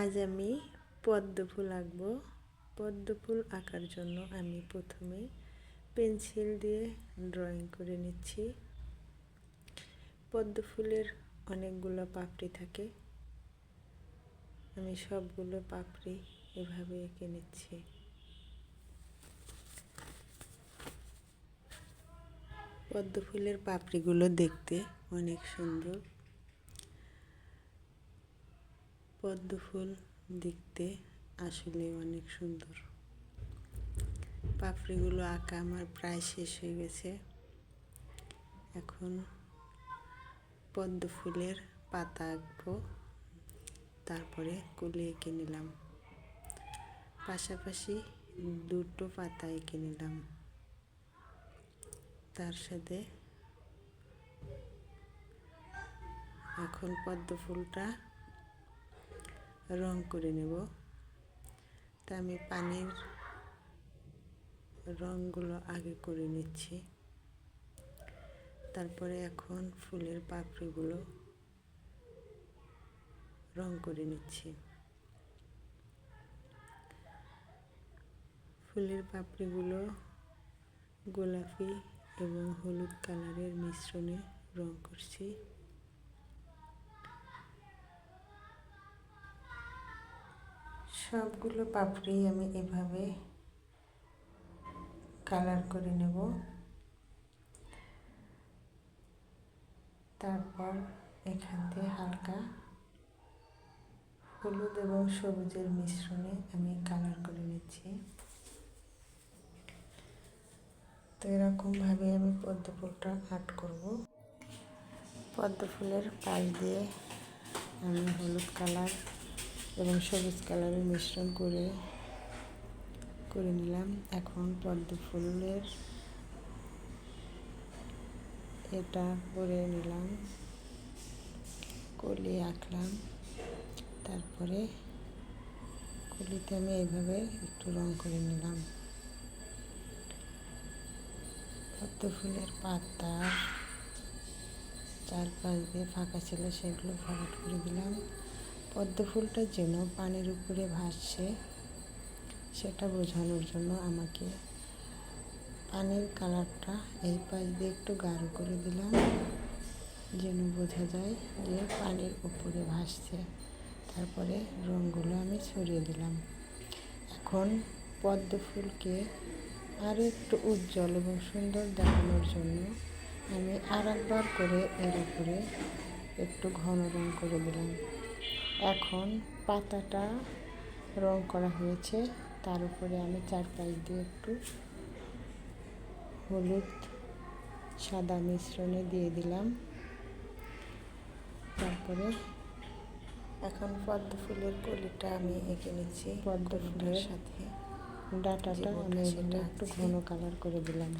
আজ আমি পদ্ম ফুল আঁকবো। পদ্ম ফুল আঁকার জন্য আমি প্রথমে পেন্সিল দিয়ে ড্রয়িং করে নিচ্ছি। পদ্ম ফুলের অনেকগুলো পাপড়ি থাকে। আমি সবগুলো পাপড়ি এভাবে এঁকে নিচ্ছি। পদ্ম ফুলের পাপড়িগুলো দেখতে অনেক সুন্দর। পদ্ম ফুল দেখতে আসলে অনেক সুন্দর। পাপড়িগুলো আঁকা আমার প্রায় শেষ হয়ে গেছে। এখন পদ্ম ফুলের পাতা আঁকবো। তারপরে কুলি এঁকে নিলাম। পাশাপাশি দুটো পাতা এঁকে নিলাম। তার সাথে এখন পদ্ম ফুলটা রং করে নেব। তা আমি পানির রঙগুলো আগে করে নিচ্ছি। তারপরে এখন ফুলের পাপড়িগুলো রং করে নিচ্ছি। ফুলের পাপড়িগুলো গোলাপি এবং হলুদ কালারের মিশ্রণে রং করছি। সবগুলো পাপড়ি আমি এভাবে কালার করে নেব। তারপর এখান থেকে হালকা হলুদ এবং সবুজের মিশ্রণে আমি কালার করে নিচ্ছি। তো এরকমভাবে আমি পদ্ম ফুলটা আর্ট করব। পদ্ম ফুলের পাশ দিয়ে আমি হলুদ কালার এবং সবুজ কালারের মিশ্রণ করে করে নিলাম। এখন পদ্ম ফুলের এটা করে নিলাম। কলি আঁকলাম। তারপরে কলিতে আমি এইভাবে একটু রং করে নিলাম। পদ্ম ফুলের পাতা চারপাশ দিয়ে ফাঁকা ছিল, সেগুলো ভরাট করে দিলাম। পদ্ম ফুলটা যেন পানির উপরে ভাসছে, সেটা বোঝানোর জন্য আমাকে পানির কালারটা এই পাশ দিয়ে একটু গাঢ় করে দিলাম, যেন বোঝা যায় যে পানির উপরে ভাসছে। তারপরে রঙগুলো আমি ছড়িয়ে দিলাম। এখন পদ্ম ফুলকে আরও একটু উজ্জ্বল এবং সুন্দর দেখানোর জন্য আমি আর একবার করে এর উপরে একটু ঘন রং করে দিলাম। এখন পাতাটা রং করা হয়েছে। তার উপরে আমি চারপাশ দিয়ে একটু হলুদ সাদা মিশ্রণে দিয়ে দিলাম। তারপরে এখন পদ্ম ফুলের কলিটা আমি এঁকে নিচ্ছি পদ্ম ফুলের সাথে। ডাটাটা আমি একটু ঘন কালার করে দিলাম।